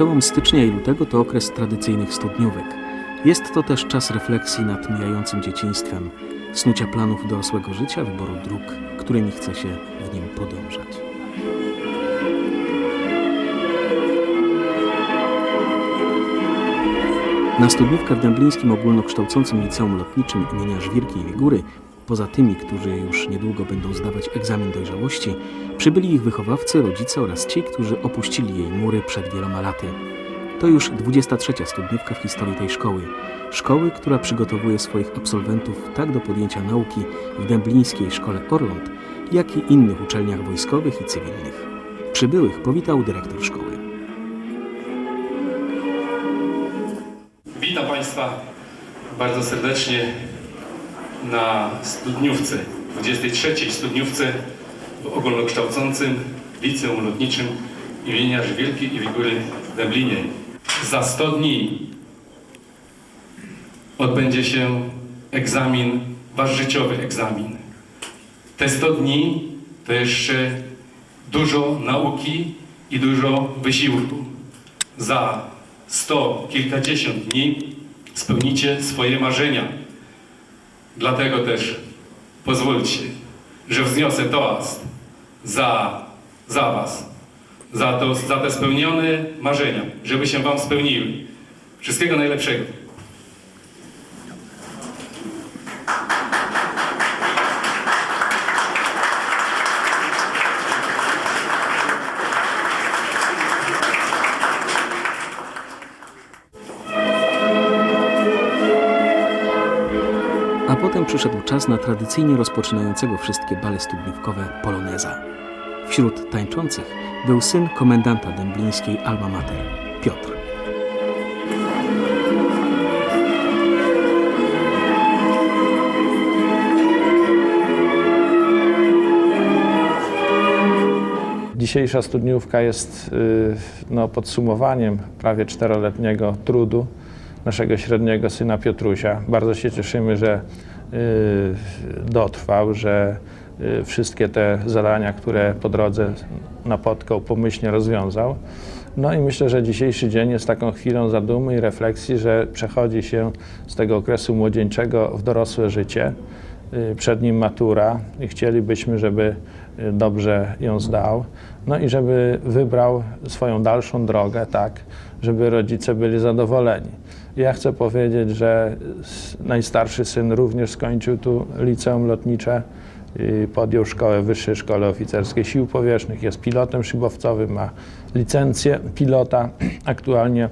Przełom stycznia i lutego to okres tradycyjnych studniówek. Jest to też czas refleksji nad mijającym dzieciństwem, snucia planów dorosłego życia, wyboru dróg, którymi chce się w nim podążać. Na studniówkę w Dęblińskim Ogólnokształcącym Liceum Lotniczym imienia Żwirki i Wigury, poza tymi, którzy już niedługo będą zdawać egzamin dojrzałości, przybyli ich wychowawcy, rodzice oraz ci, którzy opuścili jej mury przed wieloma laty. To już 23. studniówka w historii tej szkoły. Szkoły, która przygotowuje swoich absolwentów tak do podjęcia nauki w Dęblińskiej Szkole Orląt, jak i innych uczelniach wojskowych i cywilnych. Przybyłych powitał dyrektor szkoły. Witam Państwa bardzo serdecznie na studniówce, 23. studniówce w ogólnokształcącym Liceum Lotniczym imienia Żwirki i Wigury w Dęblinie. Za 100 dni odbędzie się egzamin, Wasz życiowy egzamin. Te 100 dni to jeszcze dużo nauki i dużo wysiłku za sto kilkadziesiąt dni spełnicie swoje marzenia. Dlatego też pozwólcie, że wzniosę toast za, za Was, za, to, za te spełnione marzenia, żeby się Wam spełniły. Wszystkiego najlepszego. Przyszedł czas na tradycyjnie rozpoczynającego wszystkie bale studniówkowe Poloneza. Wśród tańczących był syn komendanta dęblińskiej Alma Mater, Piotr. Dzisiejsza studniówka jest y, no, podsumowaniem prawie czteroletniego trudu naszego średniego syna Piotrusia. Bardzo się cieszymy, że dotrwał, że y, wszystkie te zadania, które po drodze napotkał, pomyślnie rozwiązał. No i myślę, że dzisiejszy dzień jest taką chwilą zadumy i refleksji, że przechodzi się z tego okresu młodzieńczego w dorosłe życie. Y, Przed nim matura i chcielibyśmy, żeby y, dobrze ją zdał. No i żeby wybrał swoją dalszą drogę tak, żeby rodzice byli zadowoleni. Ja chcę powiedzieć, że najstarszy syn również skończył tu liceum lotnicze, podjął szkołę Wyższej Szkole Oficerskiej Sił Powietrznych, jest pilotem szybowcowym, ma licencję pilota. Aktualnie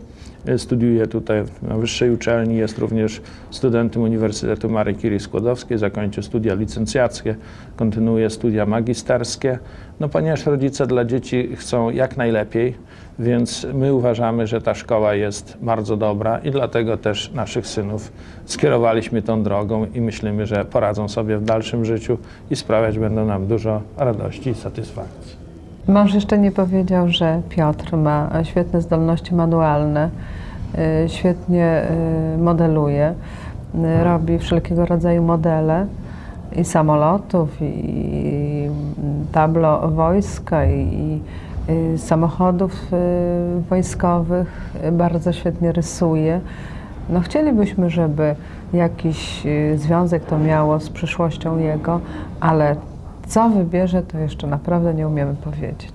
studiuje tutaj na wyższej uczelni, jest również studentem Uniwersytetu Marii Curie Skłodowskiej, zakończył studia licencjackie, kontynuuje studia magisterskie. No ponieważ rodzice dla dzieci chcą jak najlepiej, więc my uważamy, że ta szkoła jest bardzo dobra i dlatego też naszych synów skierowaliśmy tą drogą i myślimy, że poradzą sobie w dalszym życiu i sprawiać będą nam dużo radości i satysfakcji. Mąż jeszcze nie powiedział, że Piotr ma świetne zdolności manualne, y, świetnie y, modeluje, y, robi wszelkiego rodzaju modele i samolotów, i tablo wojska, i i samochodów wojskowych, bardzo świetnie rysuje. No chcielibyśmy, żeby jakiś związek to miało z przyszłością jego, ale co wybierze, to jeszcze naprawdę nie umiemy powiedzieć.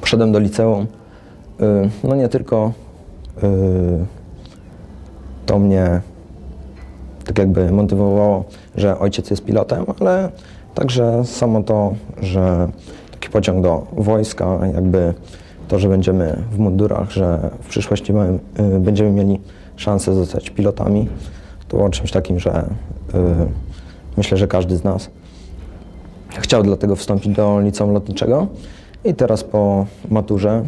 Poszedłem do liceum. Y, No nie tylko y, to mnie tak jakby motywowało, że ojciec jest pilotem, ale także samo to, że taki pociąg do wojska, jakby to, że będziemy w mundurach, że w przyszłości y, będziemy mieli szansę zostać pilotami, to było czymś takim, że myślę, że każdy z nas chciał dlatego wstąpić do liceum lotniczego. I teraz po maturze,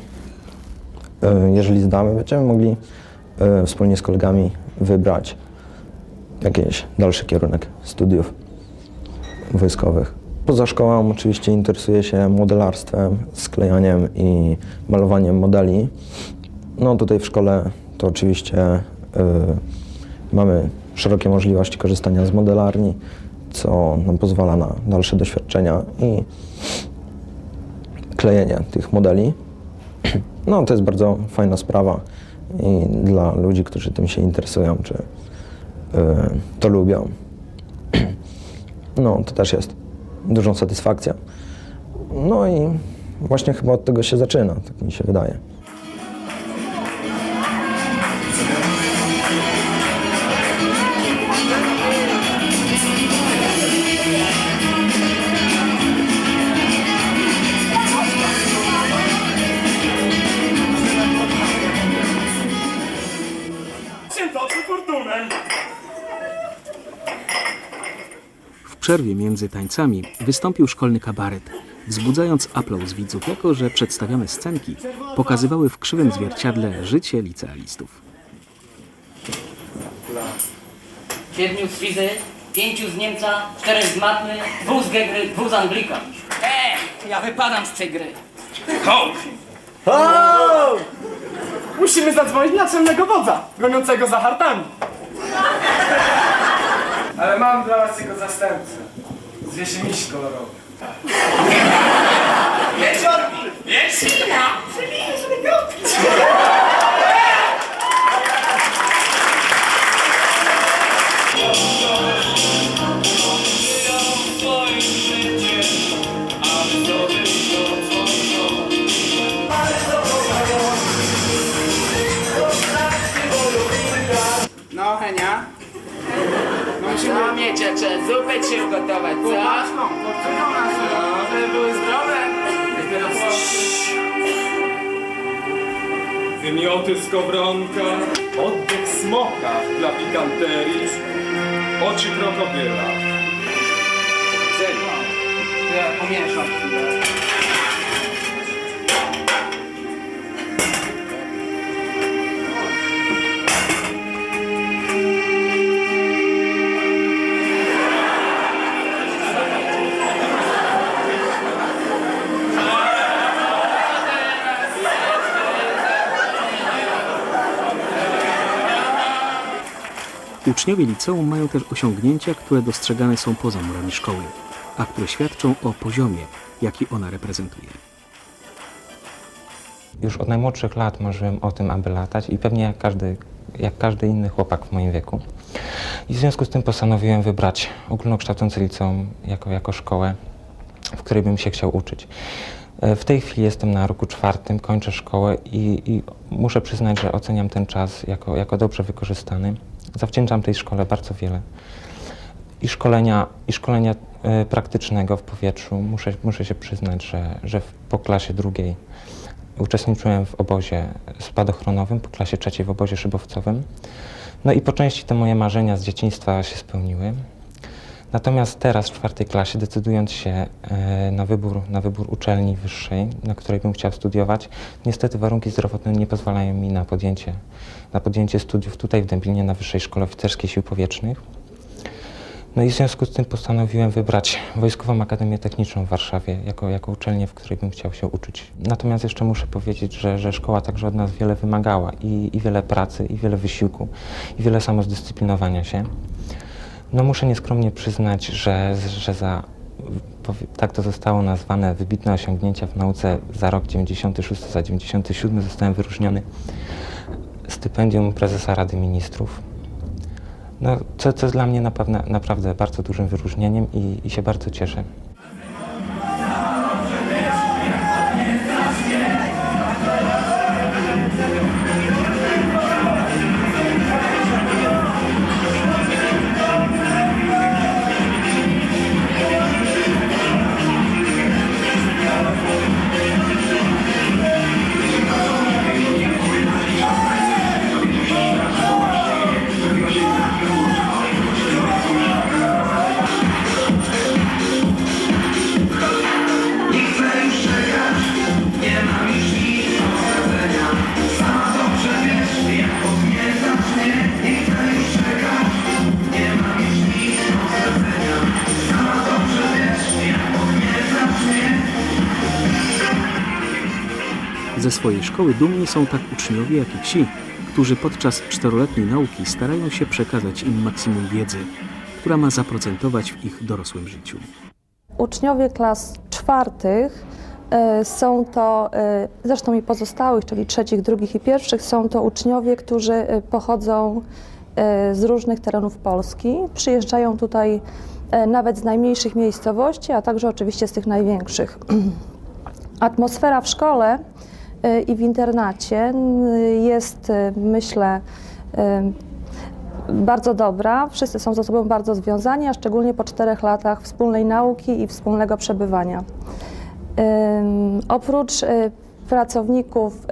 jeżeli zdamy, będziemy mogli y, wspólnie z kolegami wybrać jakiś dalszy kierunek studiów wojskowych. Poza szkołą oczywiście interesuję się modelarstwem, sklejaniem i malowaniem modeli. No tutaj w szkole to oczywiście y, mamy szerokie możliwości korzystania z modelarni, co nam pozwala na dalsze doświadczenia i klejenie tych modeli. No to jest bardzo fajna sprawa i dla ludzi, którzy tym się interesują, czy y, to lubią. No to też jest dużą satysfakcją. No i właśnie chyba od tego się zaczyna, tak mi się wydaje. Przerwie między tańcami wystąpił szkolny kabaret, wzbudzając aplauz widzów, jako że przedstawione scenki pokazywały w krzywym zwierciadle życie licealistów. Siedmiu z Fizy, pięciu z Niemca, czterech z Matmy, dwóch z Gegry, dwóch z Anglika. Eee, ja wypadam z tej gry. Musimy zadzwonić na naczelnego wodza, goniącego za hartami. Ale mam dla was jego zastępcę. Zwie się miś kolorowy. No, trzeba zupę ci ugotować, co? Popatrzką, poczekał nas, no, żeby były zdrowe. Wymioty z kowronka, oddech smoka dla pikanterii, oczy krokodyla. Ja pomieszam chwilę. Uczniowie liceum mają też osiągnięcia, które dostrzegane są poza murami szkoły, a które świadczą o poziomie, jaki ona reprezentuje. Już od najmłodszych lat marzyłem o tym, aby latać i pewnie jak każdy, jak każdy inny chłopak w moim wieku. I w związku z tym postanowiłem wybrać ogólnokształcące liceum jako, jako szkołę, w której bym się chciał uczyć. E, W tej chwili jestem na roku czwartym, kończę szkołę i, i muszę przyznać, że oceniam ten czas jako, jako dobrze wykorzystany. Zawdzięczam tej szkole bardzo wiele. I szkolenia, i szkolenia e, praktycznego w powietrzu. Muszę, muszę się przyznać, że, że w, po klasie drugiej uczestniczyłem w obozie spadochronowym, po klasie trzeciej w obozie szybowcowym. No i po części te moje marzenia z dzieciństwa się spełniły. Natomiast teraz w czwartej klasie, decydując się e, na wybór, na wybór uczelni wyższej, na której bym chciał studiować, niestety warunki zdrowotne nie pozwalają mi na podjęcie, na podjęcie studiów tutaj w Dęblinie na Wyższej Szkole Oficerskiej Sił Powietrznych. No i w związku z tym postanowiłem wybrać Wojskową Akademię Techniczną w Warszawie jako, jako uczelnię, w której bym chciał się uczyć. Natomiast jeszcze muszę powiedzieć, że, że szkoła także od nas wiele wymagała i, i wiele pracy, i wiele wysiłku, i wiele samozdyscyplinowania się. No muszę nieskromnie przyznać, że, że za, tak to zostało nazwane, wybitne osiągnięcia w nauce za rok 96, za 97 zostałem wyróżniony stypendium prezesa Rady Ministrów. No, co, co jest dla mnie naprawdę, naprawdę bardzo dużym wyróżnieniem i, i się bardzo cieszę. Swojej szkoły dumni są tak uczniowie, jak i ci, którzy podczas czteroletniej nauki starają się przekazać im maksimum wiedzy, która ma zaprocentować w ich dorosłym życiu. Uczniowie klas czwartych e, są to, e, zresztą i pozostałych, czyli trzecich, drugich i pierwszych, są to uczniowie, którzy e, pochodzą z różnych terenów Polski. Przyjeżdżają tutaj nawet z najmniejszych miejscowości, a także oczywiście z tych największych. Atmosfera w szkole i w internacie jest, e, myślę, e, bardzo dobra. Wszyscy są ze sobą bardzo związani, a szczególnie po czterech latach wspólnej nauki i wspólnego przebywania. Oprócz pracowników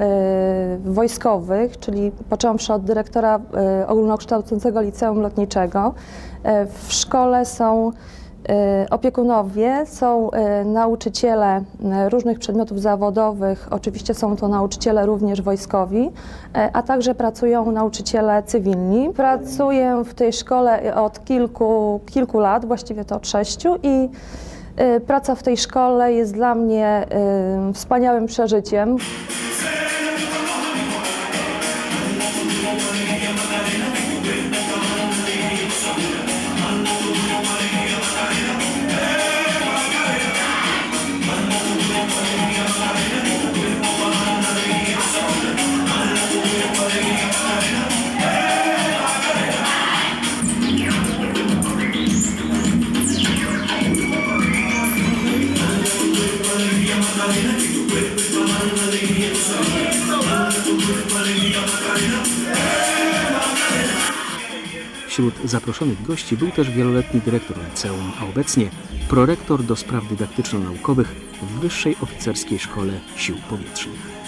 wojskowych, czyli począwszy od dyrektora ogólnokształcącego liceum lotniczego, w szkole są opiekunowie, są y, nauczyciele y, różnych przedmiotów zawodowych, oczywiście są to nauczyciele również wojskowi, a także pracują nauczyciele cywilni. Pracuję w tej szkole od kilku, kilku lat, właściwie to od sześciu i praca w tej szkole jest dla mnie wspaniałym przeżyciem. Zaproszonych gości był też wieloletni dyrektor liceum, a obecnie prorektor do spraw dydaktyczno-naukowych w Wyższej Oficerskiej Szkole Sił Powietrznych.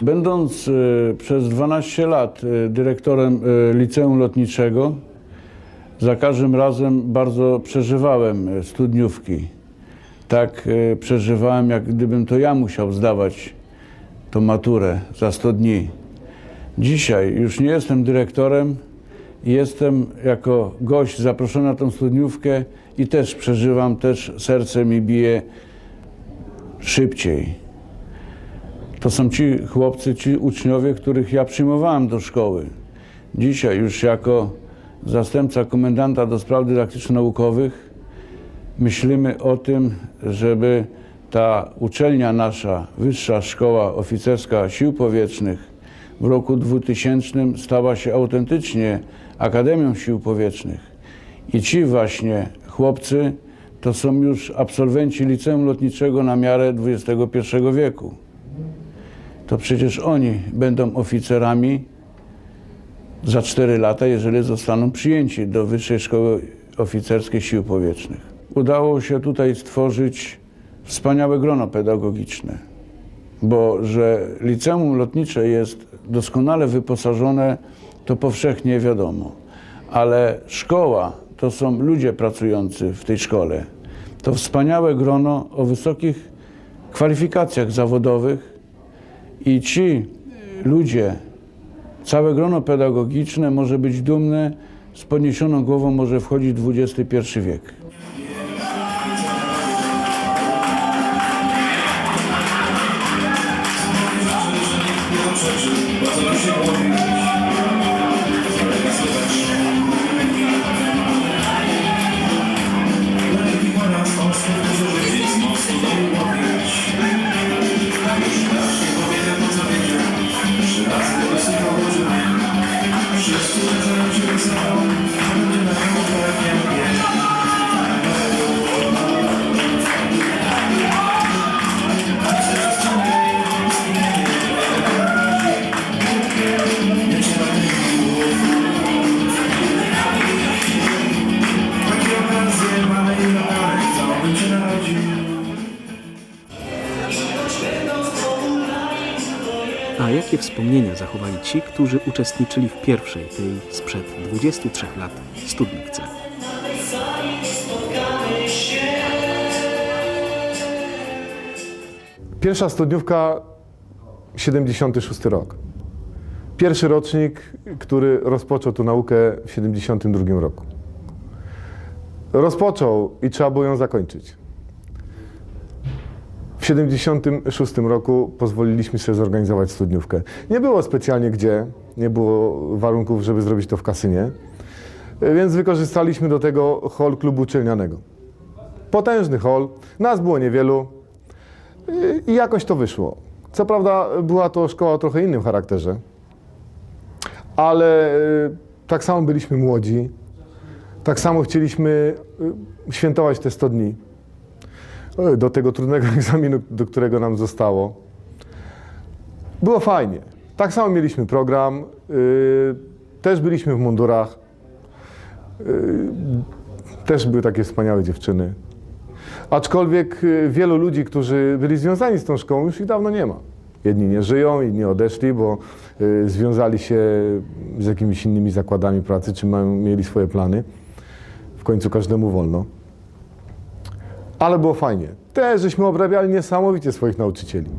Będąc e, przez 12 lat e, dyrektorem e, liceum lotniczego, za każdym razem bardzo przeżywałem studniówki. Tak przeżywałem, jak gdybym to ja musiał zdawać tą maturę za 100 dni. Dzisiaj już nie jestem dyrektorem, jestem jako gość zaproszony na tą studniówkę i też przeżywam, też serce mi bije szybciej. To są ci chłopcy, ci uczniowie, których ja przyjmowałem do szkoły. Dzisiaj już jako zastępca komendanta do spraw dydaktyczno-naukowych myślimy o tym, żeby ta uczelnia nasza, Wyższa Szkoła Oficerska Sił Powietrznych w roku 2000 stała się autentycznie Akademią Sił Powietrznych. I ci właśnie chłopcy to są już absolwenci liceum lotniczego na miarę XXI wieku to przecież oni będą oficerami za 4 lata, jeżeli zostaną przyjęci do Wyższej Szkoły Oficerskiej Sił Powietrznych. Udało się tutaj stworzyć wspaniałe grono pedagogiczne, bo że liceum lotnicze jest doskonale wyposażone, to powszechnie wiadomo, ale szkoła to są ludzie pracujący w tej szkole. To wspaniałe grono o wysokich kwalifikacjach zawodowych, i ci ludzie, całe grono pedagogiczne może być dumne, z podniesioną głową może wchodzić XXI wiek. Wspomnienia zachowali ci, którzy uczestniczyli w pierwszej, tej sprzed 23 lat, studniówce? Pierwsza studniówka, 76 rok. Pierwszy rocznik, który rozpoczął tu naukę w 72 roku. Rozpoczął i trzeba było ją zakończyć. W W 76 roku pozwoliliśmy sobie zorganizować studniówkę. Nie było specjalnie gdzie, nie było warunków, żeby zrobić to w kasynie, więc wykorzystaliśmy do tego hol klubu uczelnianego. Potężny hol, nas było niewielu i jakoś to wyszło. Co prawda była to szkoła o trochę innym charakterze, ale y, tak samo byliśmy młodzi, tak samo chcieliśmy y, świętować te 100 dni do tego trudnego egzaminu, do którego nam zostało. Było fajnie. Tak samo mieliśmy program, y, też byliśmy w mundurach, y, też były takie wspaniałe dziewczyny. Aczkolwiek y, wielu ludzi, którzy byli związani z tą szkołą, już ich dawno nie ma. Jedni nie żyją, inni odeszli, bo związali się z jakimiś innymi zakładami pracy, czy mają, mieli swoje plany. W końcu każdemu wolno. Ale było fajnie. Też żeśmy obrabiali niesamowicie swoich nauczycieli.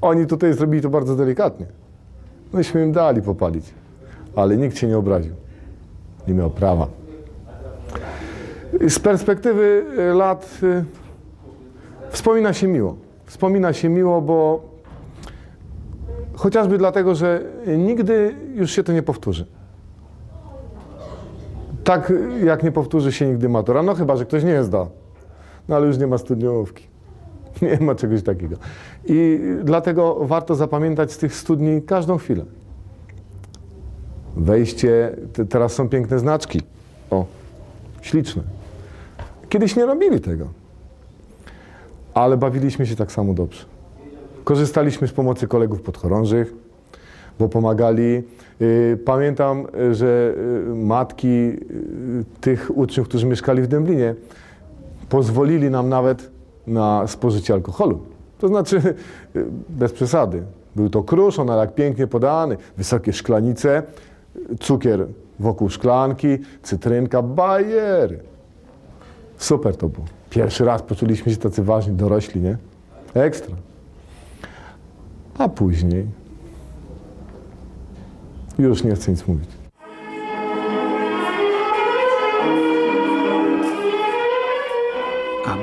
Oni tutaj zrobili to bardzo delikatnie. Myśmy im dali popalić, ale nikt się nie obraził. Nie miał prawa. Z perspektywy y, lat y, wspomina się miło. Wspomina się miło, bo chociażby dlatego, że nigdy już się to nie powtórzy. Tak jak nie powtórzy się nigdy matura, no chyba, że ktoś nie zda. No ale już nie ma studniówki. Nie ma czegoś takiego. I dlatego warto zapamiętać z tych studni każdą chwilę. Wejście, te, teraz są piękne znaczki. O, śliczne. Kiedyś nie robili tego. Ale bawiliśmy się tak samo dobrze. Korzystaliśmy z pomocy kolegów podchorążych, bo pomagali. Y, Pamiętam, y, że y, matki tych uczniów, którzy mieszkali w Dęblinie, pozwolili nam nawet na spożycie alkoholu. To znaczy, y, bez przesady. Był to krusz, on jak pięknie podany, wysokie szklanice, cukier wokół szklanki, cytrynka, bajery. Super to było. Pierwszy raz poczuliśmy się tacy ważni, dorośli, nie? Ekstra. A później już nie chcę nic mówić.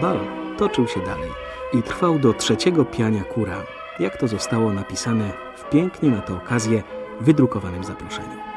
Bal toczył się dalej i trwał do trzeciego piania kura, jak to zostało napisane w pięknie na tę okazję wydrukowanym zaproszeniu.